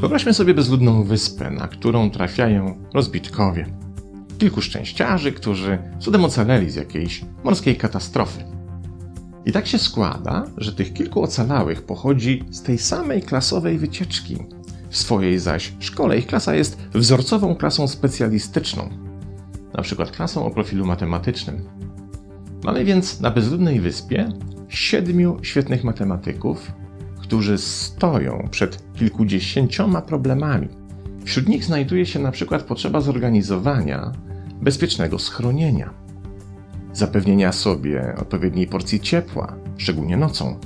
Wyobraźmy sobie bezludną wyspę, na którą trafiają rozbitkowie. Kilku szczęściarzy, którzy cudem ocaleli z jakiejś morskiej katastrofy. I tak się składa, że tych kilku ocalałych pochodzi z tej samej klasowej wycieczki. W swojej zaś szkole ich klasa jest wzorcową klasą specjalistyczną, przykład klasą o profilu matematycznym. Mamy więc na bezludnej wyspie siedmiu świetnych matematyków, którzy stoją przed kilkudziesięcioma problemami. Wśród nich znajduje się przykład potrzeba zorganizowania bezpiecznego schronienia, zapewnienia sobie odpowiedniej porcji ciepła, szczególnie nocą.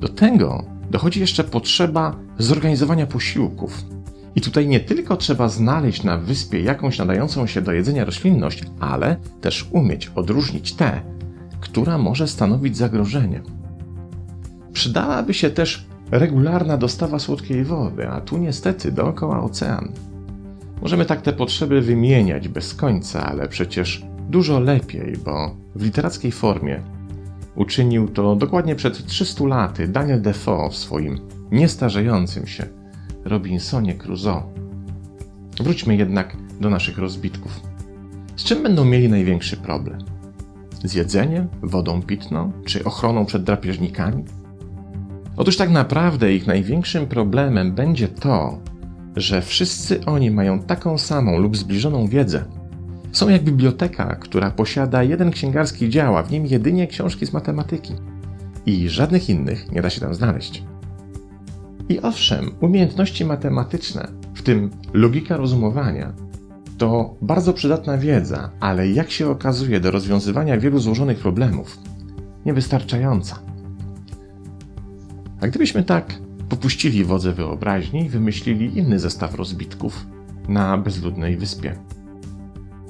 Do tego dochodzi jeszcze potrzeba zorganizowania posiłków. I tutaj nie tylko trzeba znaleźć na wyspie jakąś nadającą się do jedzenia roślinność, ale też umieć odróżnić tę, która może stanowić zagrożenie. Przydałaby się też regularna dostawa słodkiej wody, a tu niestety dookoła ocean. Możemy tak te potrzeby wymieniać bez końca, ale przecież dużo lepiej, bo w literackiej formie uczynił to dokładnie przed 300 laty Daniel Defoe w swoim niestarzejącym się Robinsonie Crusoe. Wróćmy jednak do naszych rozbitków. Z czym będą mieli największy problem? Z jedzeniem, wodą pitną czy ochroną przed drapieżnikami? Otóż tak naprawdę ich największym problemem będzie to, że wszyscy oni mają taką samą lub zbliżoną wiedzę. Są jak biblioteka, która posiada jeden księgarski dział, a w nim jedynie książki z matematyki. I żadnych innych nie da się tam znaleźć. I owszem, umiejętności matematyczne, w tym logika rozumowania, to bardzo przydatna wiedza, ale jak się okazuje, do rozwiązywania wielu złożonych problemów, niewystarczająca. A gdybyśmy tak popuścili wodze wyobraźni i wymyślili inny zestaw rozbitków na bezludnej wyspie?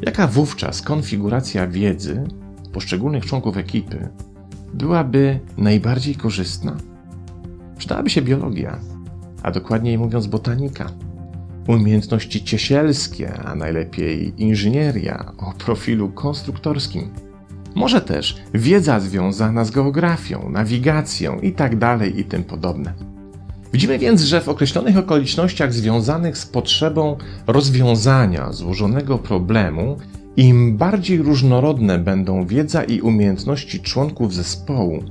Jaka wówczas konfiguracja wiedzy poszczególnych członków ekipy byłaby najbardziej korzystna? Przydałaby się biologia, a dokładniej mówiąc botanika, umiejętności ciesielskie, a najlepiej inżynieria o profilu konstruktorskim. Może też wiedza związana z geografią, nawigacją itd. i tak tym podobne. Widzimy więc, że w określonych okolicznościach związanych z potrzebą rozwiązania złożonego problemu, im bardziej różnorodne będą wiedza i umiejętności członków zespołu,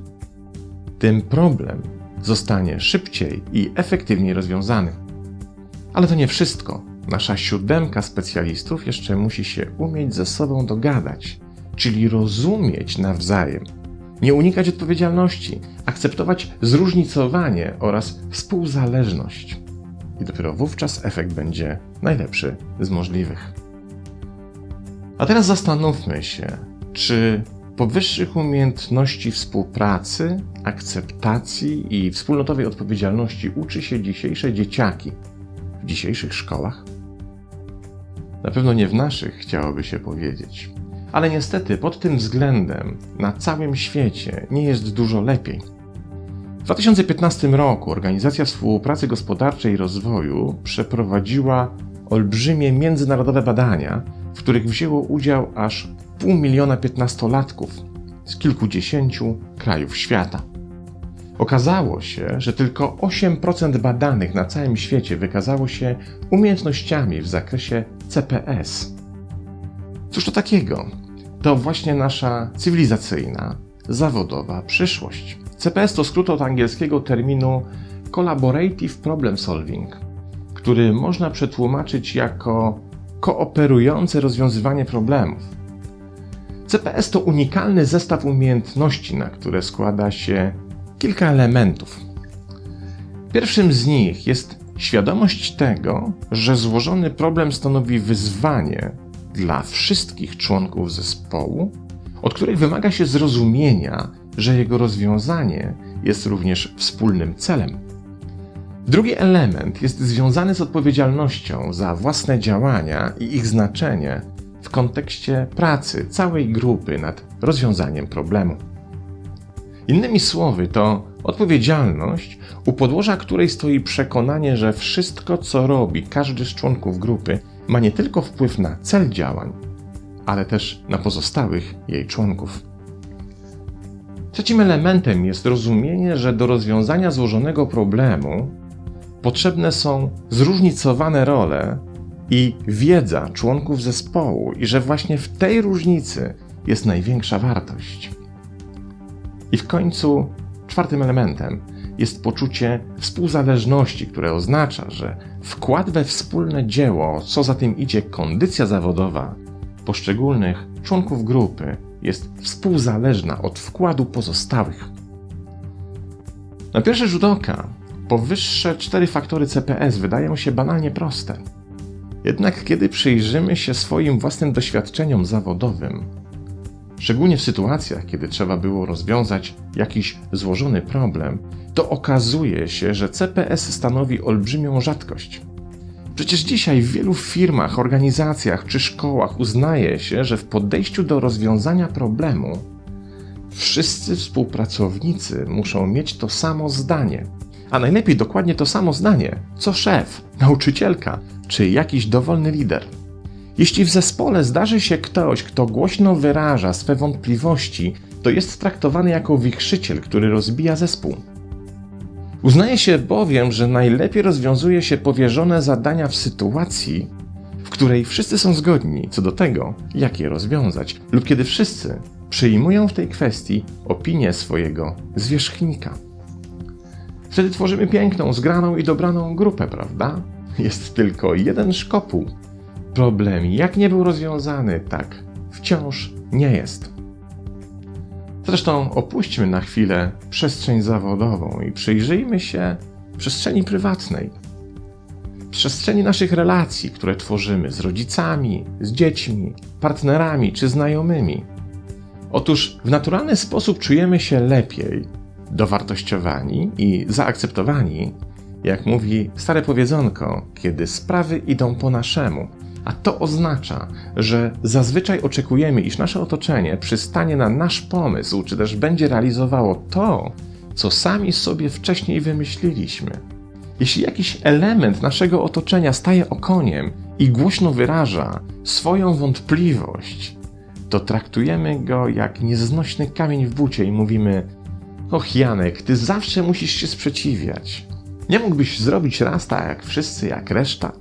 tym problem zostanie szybciej i efektywniej rozwiązany. Ale to nie wszystko. Nasza siódemka specjalistów jeszcze musi się umieć ze sobą dogadać, czyli rozumieć nawzajem, nie unikać odpowiedzialności, akceptować zróżnicowanie oraz współzależność. I dopiero wówczas efekt będzie najlepszy z możliwych. A teraz zastanówmy się, czy powyższych umiejętności współpracy, akceptacji i wspólnotowej odpowiedzialności uczy się dzisiejsze dzieciaki w dzisiejszych szkołach? Na pewno nie w naszych, chciałoby się powiedzieć. Ale niestety pod tym względem na całym świecie nie jest dużo lepiej. W 2015 roku Organizacja Współpracy Gospodarczej i Rozwoju przeprowadziła olbrzymie międzynarodowe badania, w których wzięło udział aż pół miliona piętnastolatków z kilkudziesięciu krajów świata. Okazało się, że tylko 8% badanych na całym świecie wykazało się umiejętnościami w zakresie CPS. Cóż to takiego? To właśnie nasza cywilizacyjna, zawodowa przyszłość. CPS to skrót od angielskiego terminu Collaborative Problem Solving, który można przetłumaczyć jako kooperujące rozwiązywanie problemów. CPS to unikalny zestaw umiejętności, na które składa się kilka elementów. Pierwszym z nich jest świadomość tego, że złożony problem stanowi wyzwanie dla wszystkich członków zespołu, od których wymaga się zrozumienia, że jego rozwiązanie jest również wspólnym celem. Drugi element jest związany z odpowiedzialnością za własne działania i ich znaczenie w kontekście pracy całej grupy nad rozwiązaniem problemu. Innymi słowy, to odpowiedzialność, u podłoża której stoi przekonanie, że wszystko, co robi każdy z członków grupy, ma nie tylko wpływ na cel działań, ale też na pozostałych jej członków. Trzecim elementem jest rozumienie, że do rozwiązania złożonego problemu potrzebne są zróżnicowane role i wiedza członków zespołu, i że właśnie w tej różnicy jest największa wartość. I w końcu czwartym elementem jest poczucie współzależności, które oznacza, że wkład we wspólne dzieło, co za tym idzie kondycja zawodowa poszczególnych członków grupy jest współzależna od wkładu pozostałych. Na pierwszy rzut oka powyższe cztery faktory CPS wydają się banalnie proste. Jednak kiedy przyjrzymy się swoim własnym doświadczeniom zawodowym, szczególnie w sytuacjach, kiedy trzeba było rozwiązać jakiś złożony problem, to okazuje się, że CPS stanowi olbrzymią rzadkość. Przecież dzisiaj w wielu firmach, organizacjach czy szkołach uznaje się, że w podejściu do rozwiązania problemu wszyscy współpracownicy muszą mieć to samo zdanie, a najlepiej dokładnie to samo zdanie, co szef, nauczycielka czy jakiś dowolny lider. Jeśli w zespole zdarzy się ktoś, kto głośno wyraża swe wątpliwości, to jest traktowany jako wichrzyciel, który rozbija zespół. Uznaje się bowiem, że najlepiej rozwiązuje się powierzone zadania w sytuacji, w której wszyscy są zgodni co do tego, jak je rozwiązać, lub kiedy wszyscy przyjmują w tej kwestii opinię swojego zwierzchnika. Wtedy tworzymy piękną, zgraną i dobraną grupę, prawda? Jest tylko jeden szkopuł. Problem, jak nie był rozwiązany, tak wciąż nie jest. Zresztą opuśćmy na chwilę przestrzeń zawodową i przyjrzyjmy się przestrzeni prywatnej. Przestrzeni naszych relacji, które tworzymy z rodzicami, z dziećmi, partnerami czy znajomymi. Otóż w naturalny sposób czujemy się lepiej, dowartościowani i zaakceptowani, jak mówi stare powiedzonko, kiedy sprawy idą po naszemu, a to oznacza, że zazwyczaj oczekujemy, iż nasze otoczenie przystanie na nasz pomysł, czy też będzie realizowało to, co sami sobie wcześniej wymyśliliśmy. Jeśli jakiś element naszego otoczenia staje okoniem i głośno wyraża swoją wątpliwość, to traktujemy go jak nieznośny kamień w bucie i mówimy: Och, Janek, ty zawsze musisz się sprzeciwiać. Nie mógłbyś zrobić raz tak jak wszyscy, jak reszta?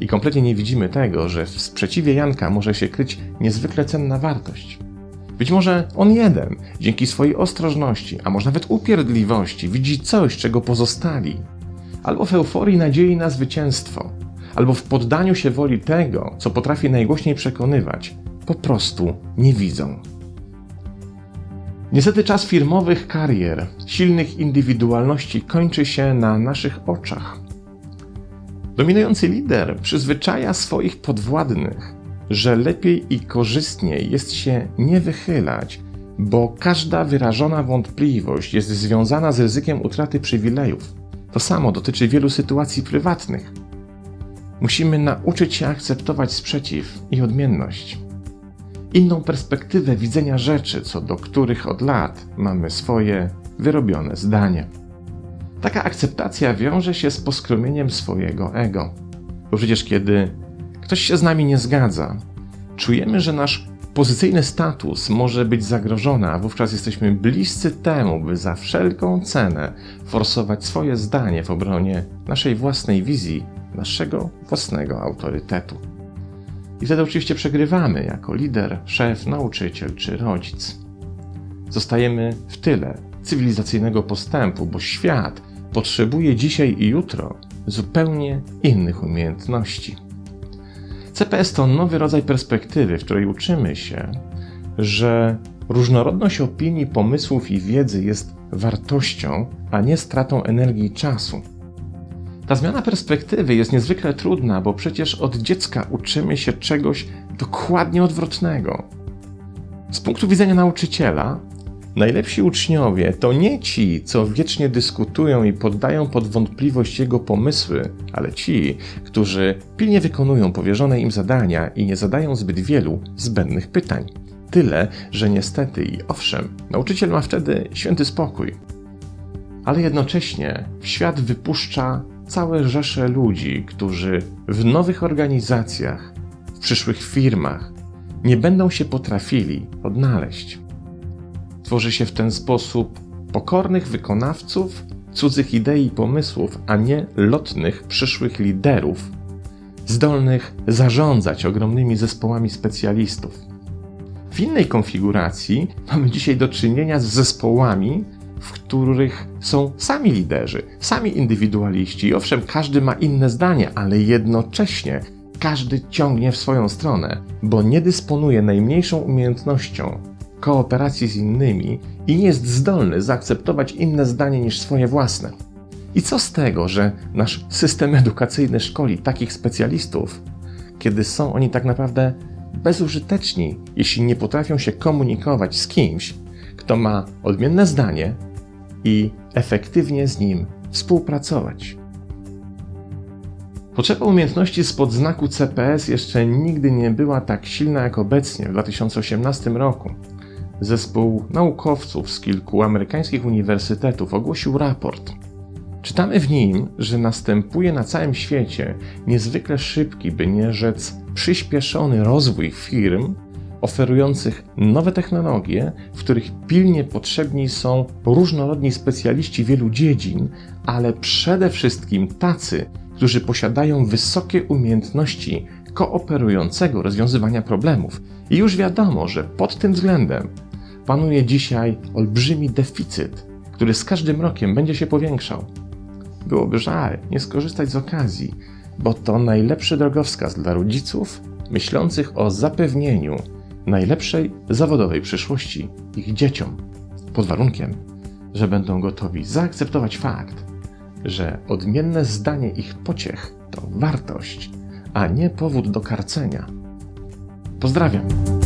I kompletnie nie widzimy tego, że w sprzeciwie Janka może się kryć niezwykle cenna wartość. Być może on jeden, dzięki swojej ostrożności, a może nawet upierdliwości, widzi coś, czego pozostali. Albo w euforii nadziei na zwycięstwo, albo w poddaniu się woli tego, co potrafi najgłośniej przekonywać, po prostu nie widzą. Niestety czas firmowych karier, silnych indywidualności kończy się na naszych oczach. Dominujący lider przyzwyczaja swoich podwładnych, że lepiej i korzystniej jest się nie wychylać, bo każda wyrażona wątpliwość jest związana z ryzykiem utraty przywilejów. To samo dotyczy wielu sytuacji prywatnych. Musimy nauczyć się akceptować sprzeciw i odmienność. Inną perspektywę widzenia rzeczy, co do których od lat mamy swoje wyrobione zdanie. Taka akceptacja wiąże się z poskromieniem swojego ego. Bo przecież kiedy ktoś się z nami nie zgadza, czujemy, że nasz pozycyjny status może być zagrożony, a wówczas jesteśmy bliscy temu, by za wszelką cenę forsować swoje zdanie w obronie naszej własnej wizji, naszego własnego autorytetu. I wtedy oczywiście przegrywamy jako lider, szef, nauczyciel czy rodzic. Zostajemy w tyle cywilizacyjnego postępu, bo świat potrzebuje dzisiaj i jutro zupełnie innych umiejętności. CPS to nowy rodzaj perspektywy, w której uczymy się, że różnorodność opinii, pomysłów i wiedzy jest wartością, a nie stratą energii i czasu. Ta zmiana perspektywy jest niezwykle trudna, bo przecież od dziecka uczymy się czegoś dokładnie odwrotnego. Z punktu widzenia nauczyciela, Najlepsi uczniowie to nie ci, co wiecznie dyskutują i poddają pod wątpliwość jego pomysły, ale ci, którzy pilnie wykonują powierzone im zadania i nie zadają zbyt wielu zbędnych pytań. Tyle, że niestety i owszem, nauczyciel ma wtedy święty spokój. Ale jednocześnie świat wypuszcza całe rzesze ludzi, którzy w nowych organizacjach, w przyszłych firmach nie będą się potrafili odnaleźć. Tworzy się w ten sposób pokornych wykonawców cudzych idei i pomysłów, a nie lotnych przyszłych liderów, zdolnych zarządzać ogromnymi zespołami specjalistów. W innej konfiguracji mamy dzisiaj do czynienia z zespołami, w których są sami liderzy, sami indywidualiści. Owszem, każdy ma inne zdanie, ale jednocześnie każdy ciągnie w swoją stronę, bo nie dysponuje najmniejszą umiejętnością kooperacji z innymi i nie jest zdolny zaakceptować inne zdanie niż swoje własne. I co z tego, że nasz system edukacyjny szkoli takich specjalistów, kiedy są oni tak naprawdę bezużyteczni, jeśli nie potrafią się komunikować z kimś, kto ma odmienne zdanie i efektywnie z nim współpracować. Potrzeba umiejętności spod znaku CPS jeszcze nigdy nie była tak silna jak obecnie w 2018 roku. Zespół naukowców z kilku amerykańskich uniwersytetów ogłosił raport. Czytamy w nim, że następuje na całym świecie niezwykle szybki, by nie rzec przyspieszony rozwój firm oferujących nowe technologie, w których pilnie potrzebni są różnorodni specjaliści wielu dziedzin, ale przede wszystkim tacy, którzy posiadają wysokie umiejętności kooperującego rozwiązywania problemów. I już wiadomo, że pod tym względem panuje dzisiaj olbrzymi deficyt, który z każdym rokiem będzie się powiększał. Byłoby żal nie skorzystać z okazji, bo to najlepszy drogowskaz dla rodziców myślących o zapewnieniu najlepszej zawodowej przyszłości ich dzieciom, pod warunkiem, że będą gotowi zaakceptować fakt, że odmienne zdanie ich pociech to wartość, a nie powód do karcenia. Pozdrawiam.